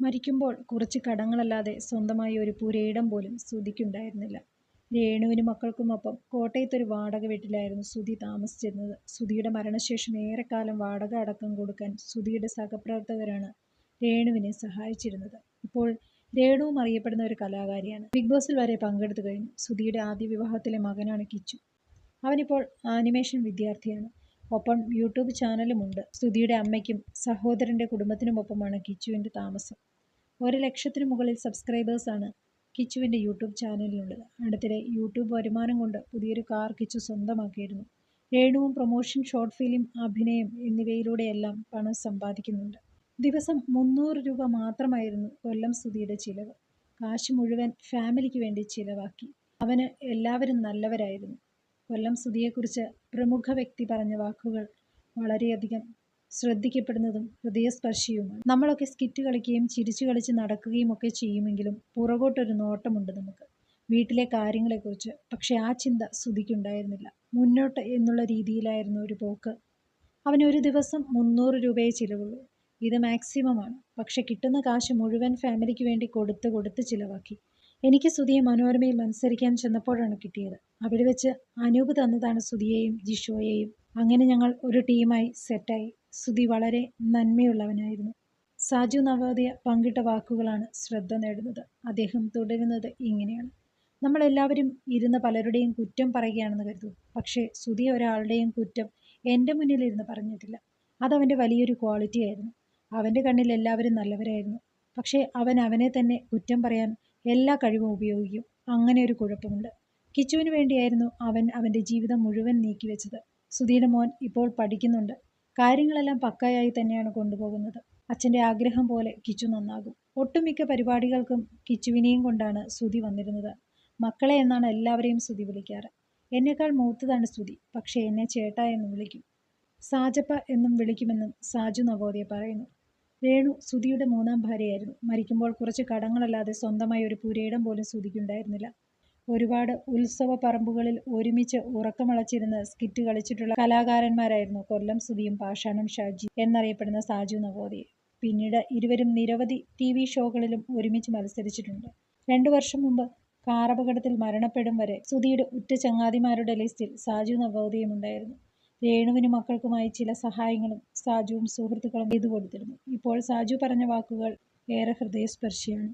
മരിക്കുമ്പോൾ കുറച്ച് കടങ്ങളല്ലാതെ സ്വന്തമായി ഒരു പുരയിടം പോലും സുധിക്കുണ്ടായിരുന്നില്ല രേണുവിനും മക്കൾക്കുമൊപ്പം കോട്ടയത്തൊരു വാടക വീട്ടിലായിരുന്നു സുധി താമസിച്ചിരുന്നത്. സുധിയുടെ മരണശേഷം ഏറെക്കാലം വാടക അടക്കം കൊടുക്കാൻ സുധിയുടെ സഹപ്രവർത്തകരാണ് രേണുവിനെ സഹായിച്ചിരുന്നത്. ഇപ്പോൾ രേണുവും അറിയപ്പെടുന്ന ഒരു കലാകാരിയാണ്. ബിഗ് ബോസിൽ വരെ പങ്കെടുത്തു കഴിഞ്ഞു. സുധിയുടെ ആദ്യ വിവാഹത്തിലെ മകനാണ് കിച്ചു. അവനിപ്പോൾ ആനിമേഷൻ വിദ്യാർത്ഥിയാണ്. ഒപ്പം യൂട്യൂബ് ചാനലുമുണ്ട്. സുധിയുടെ അമ്മയ്ക്കും സഹോദരന്റെ കുടുംബത്തിനുമൊപ്പമാണ് കിച്ചുവിന്റെ താമസം. ഒരു ലക്ഷത്തിനു മുകളിൽ സബ്സ്ക്രൈബേഴ്സാണ് കിച്ചുവിന്റെ യൂട്യൂബ് ചാനലിനുള്ളത് അടുത്തിടെ യൂട്യൂബ് വരുമാനം കൊണ്ട് പുതിയൊരു കാർ കിച്ചു സ്വന്തമാക്കിയിരുന്നു. രേണുവും പ്രൊമോഷൻ ഷോർട്ട് ഫിലിം അഭിനയം എന്നിവയിലൂടെയെല്ലാം പണം സമ്പാദിക്കുന്നുണ്ട്. ദിവസം മുന്നൂറ് രൂപ മാത്രമായിരുന്നു കൊല്ലം സുധിയുടെ ചിലവ്. കാശ് മുഴുവൻ ഫാമിലിക്ക് വേണ്ടി ചിലവാക്കി. അവന് എല്ലാവരും നല്ലവരായിരുന്നു. കൊല്ലം സുധിയെക്കുറിച്ച് പ്രമുഖ വ്യക്തി പറഞ്ഞ വാക്കുകൾ വളരെയധികം ശ്രദ്ധിക്കപ്പെടുന്നതും ഹൃദയസ്പർശിയുമാണ്. നമ്മളൊക്കെ സ്കിറ്റ് കളിക്കുകയും ചിരിച്ചു കളിച്ച് നടക്കുകയും ഒക്കെ ചെയ്യുമെങ്കിലും പുറകോട്ടൊരു നോട്ടമുണ്ട് നമുക്ക്. വീട്ടിലെ കാര്യങ്ങളെക്കുറിച്ച് പക്ഷെ ആ ചിന്ത സ്തുതിക്കുണ്ടായിരുന്നില്ല മുന്നോട്ട് എന്നുള്ള രീതിയിലായിരുന്നു ഒരു പോക്ക്. അവന് ഒരു ദിവസം മുന്നൂറ് രൂപയെ ചിലവുള്ളൂ. ഇത് മാക്സിമമാണ്. പക്ഷെ കിട്ടുന്ന കാശ് മുഴുവൻ ഫാമിലിക്ക് വേണ്ടി കൊടുത്ത് കൊടുത്ത് ചിലവാക്കി. എനിക്ക് സുധിയെ മനോരമയിൽ മത്സരിക്കാൻ ചെന്നപ്പോഴാണ് കിട്ടിയത്. അവിടെ വെച്ച് അനൂപ് തന്നതാണ് സുധിയെയും ജിഷോയെയും അങ്ങനെ ഞങ്ങൾ ഒരു ടീമായി സെറ്റായി സുധി വളരെ നന്മയുള്ളവനായിരുന്നു. സാജു നവോദയ പങ്കിട്ട വാക്കുകളാണ് ശ്രദ്ധ നേടുന്നത്. അദ്ദേഹം തുടരുന്നത് ഇങ്ങനെയാണ്. നമ്മളെല്ലാവരും ഇരുന്ന് പലരുടെയും കുറ്റം പറയുകയാണെന്ന് കരുതൂ. പക്ഷേ സുധി ഒരാളുടെയും കുറ്റം എന്റെ മുന്നിൽ ഇരുന്ന് പറഞ്ഞിട്ടില്ല. അതവന്റെ വലിയൊരു ക്വാളിറ്റി ആയിരുന്നു. അവന്റെ കണ്ണിൽ എല്ലാവരും നല്ലവരായിരുന്നു. പക്ഷേ അവൻ അവനെ തന്നെ കുറ്റം പറയാൻ എല്ലാ കഴിവും ഉപയോഗിക്കും. അങ്ങനെ ഒരു കുഴപ്പമുണ്ട്. കിച്ചുവിന് വേണ്ടിയായിരുന്നു അവൻ അവന്റെ ജീവിതം മുഴുവൻ നീക്കിവെച്ചത്. സുധീയുടെ മോൻ ഇപ്പോൾ പഠിക്കുന്നുണ്ട്. കാര്യങ്ങളെല്ലാം പക്കയായി തന്നെയാണ് കൊണ്ടുപോകുന്നത്. അച്ഛന്റെ ആഗ്രഹം പോലെ കിച്ചു നന്നാകും. ഒട്ടുമിക്ക പരിപാടികൾക്കും കിച്ചുവിനെയും കൊണ്ടാണ് ശ്രുതി വന്നിരുന്നത്. മക്കളെ എന്നാണ് എല്ലാവരെയും ശ്രുതി വിളിക്കാറ്. എന്നേക്കാൾ മൂത്തതാണ് ശ്രുതി. പക്ഷേ എന്നെ ചേട്ട എന്ന് വിളിക്കും. സാജപ്പ എന്നും വിളിക്കുമെന്നും സാജു നവോദയ പറയുന്നു. രേണു സുധിയുടെ മൂന്നാം ഭാര്യയായിരുന്നു. മരിക്കുമ്പോൾ കുറച്ച് കടങ്ങളല്ലാതെ സ്വന്തമായി ഒരു പുരയിടം പോലും സുധിക്കുണ്ടായിരുന്നില്ല ഒരുപാട് ഉത്സവ പറമ്പുകളിൽ ഒരുമിച്ച് ഉറക്കമളച്ചിരുന്ന് സ്കിറ്റ് കളിച്ചിട്ടുള്ള കലാകാരന്മാരായിരുന്നു കൊല്ലം സുധിയും പാഷാണം ഷാജി എന്നറിയപ്പെടുന്ന സാജു നവോദയ പിന്നീട് ഇരുവരും നിരവധി ടി വി ഷോകളിലും ഒരുമിച്ച് മത്സരിച്ചിട്ടുണ്ട്. രണ്ടു വർഷം മുമ്പ് കാറപകടത്തിൽ മരണപ്പെടും വരെ സുധിയുടെ ഉറ്റ ചങ്ങാതിമാരുടെ ലിസ്റ്റിൽ സാജു നവോദയം ഉണ്ടായിരുന്നു. രേണുവിനും മക്കൾക്കുമായി ചില സഹായങ്ങളും സാജുവും സുഹൃത്തുക്കളും ചെയ്തു കൊടുത്തിരുന്നു. ഇപ്പോൾ സാജു പറഞ്ഞ വാക്കുകൾ ഏറെ ഹൃദയസ്പർശിയാണ്.